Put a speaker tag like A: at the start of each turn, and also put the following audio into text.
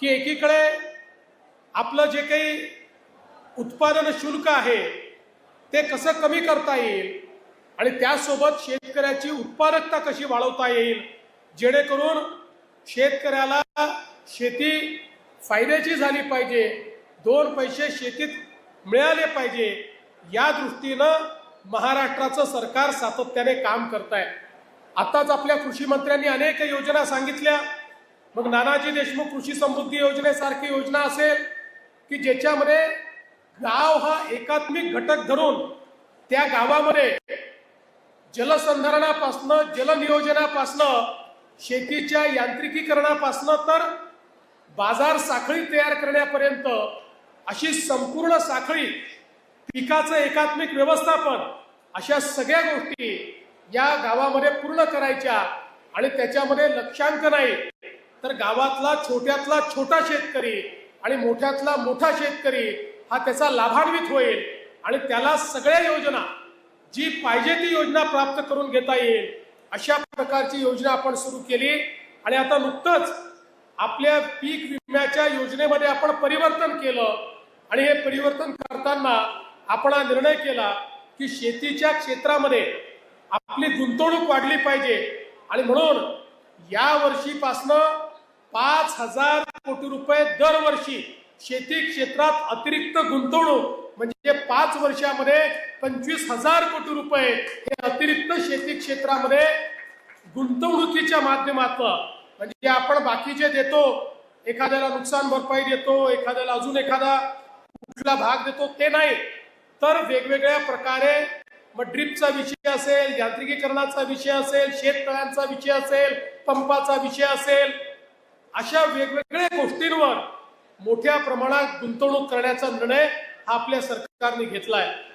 A: की एकीकडे आपलं जे काही उत्पादन शुल्क आहे ते कसं कमी करता येईल आणि त्यासोबत शेतकऱ्याची उत्पादकता कशी वाढवता येईल जेणेकरून शेतकऱ्याला शेती फायद्याची झाली पाहिजे दोन पैसे शेतीत मिळाले पाहिजे या दृष्टीनं महाराष्ट्राचं सरकार सातत्याने काम करत आहे आताच आपल्या कृषी मंत्र्यांनी अनेक योजना सांगितल्या. मग नानाजी देशमुख कृषी समृद्धी योजनेसारखी योजना असेल की ज्याच्यामध्ये गाव हा एकात्मिक घटक धरून त्या गावामध्ये जलसंधारणापासनं जलनियोजनापासनं शेतीच्या यांत्रिकीकरणापासनं तर बाजार साखळी तयार करण्यापर्यंत अशी संपूर्ण साखळी पिकाचं एकात्मिक व्यवस्थापन अशा सगळ्या गोष्टी या गावामध्ये पूर्ण करायच्या आणि त्याच्यामध्ये लक्षांक नाही तर गावातला छोट्यातला छोटा शेतकरी आणि मोठ्यातला मोठा शेतकरी हा त्याचा लाभान्वित होईल आणि त्याला सगळ्या योजना जी पाहिजे ती योजना प्राप्त करून घेता येईल अशा प्रकारची योजना आपण सुरू केली. आणि आता नुकतंच आपल्या पीक विम्याच्या योजनेमध्ये आपण परिवर्तन केलं. आणि हे परिवर्तन करताना आपण हा निर्णय केला की शेतीच्या क्षेत्रामध्ये आपली गुंतवणूक वाढली पाहिजे. आणि म्हणून या वर्षीपासनं पाच हजार कोटी रुपये दरवर्षी शेती क्षेत्रात अतिरिक्त गुंतवणूक म्हणजे पाच वर्षामध्ये पंचवीस हजार कोटी रुपये हे अतिरिक्त शेती क्षेत्रामध्ये गुंतवणुकीच्या माध्यमातून म्हणजे आपण बाकीचे देतो एखाद्याला नुकसान भरपाई देतो एखाद्याला अजून एखादा कुठला भाग देतो ते नाही. तर वेगवेगळ्या प्रकारे मग ड्रिपचा विषय असेल यांत्रिकीकरणाचा विषय असेल शेततळ्यांचा विषय असेल पंपाचा विषय असेल अशा वेगवेगळ्या गोष्टींवर मोठ्या प्रमाणात गुंतवणूक करण्याचा निर्णय हा आपल्या सरकारने घेतला आहे